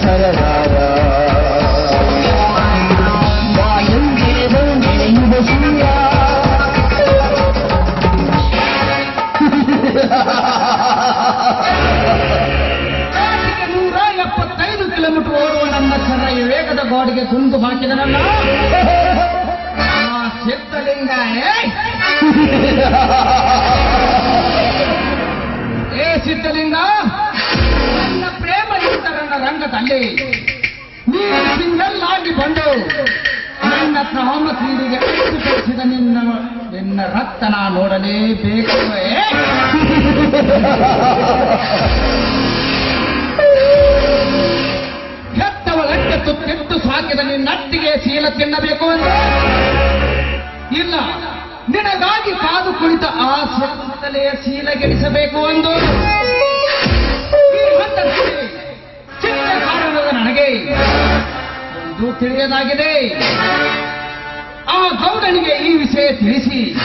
ಪ್ರೀತಿಯ ಸರದಾರ ಬಾಯಂದಿರುವ ನೆನೆಯುವ ಸೂರ್ಯ ತಾಸಿಗೆ ನೂರ ಎಪ್ಪತ್ತೈದು ಕಿಲೋಮೀಟರ್ ಓಡುವ ನನ್ನ ಚೆನ್ನೈ ವೇಗದ ಗೋಡೆಗೆ ಕುಂದು ಹಾಕಿದ ನನ್ನ ಆ ಸಿದ್ಧಲಿಂಗ ರಂಗದಲ್ಲಿ ನೀನು ಆಗಿ ಬಂದು ನನ್ನ ಪ್ರಾಮ ಕ್ರೀಡೆಗೆ ಕಳಿಸಿದ ನಿನ್ನ ನಿನ್ನ ರಕ್ತ ನಾ ನೋಡಲೇಬೇಕು. ಏ! ಲಟ್ಟತ್ತು ಕೆಟ್ಟು ಸಾಕಿದ ನಿನ್ನಟ್ಟಿಗೆ ಸೀಲ ತಿನ್ನಬೇಕು ಅಂತ. ಇಲ್ಲ, ನಿನಗಾಗಿ ಕಾದು ಕುಳಿತ ಆ ಸ್ವತ್ತಲೆಯ ಶೀಲಗೆಡಿಸಬೇಕು ಎಂದು ತಿಳಿಯದಾಗಿದೆ. ಆ ಗೌಡನಿಗೆ ಈ ವಿಷಯ ತಿಳಿಸಿ.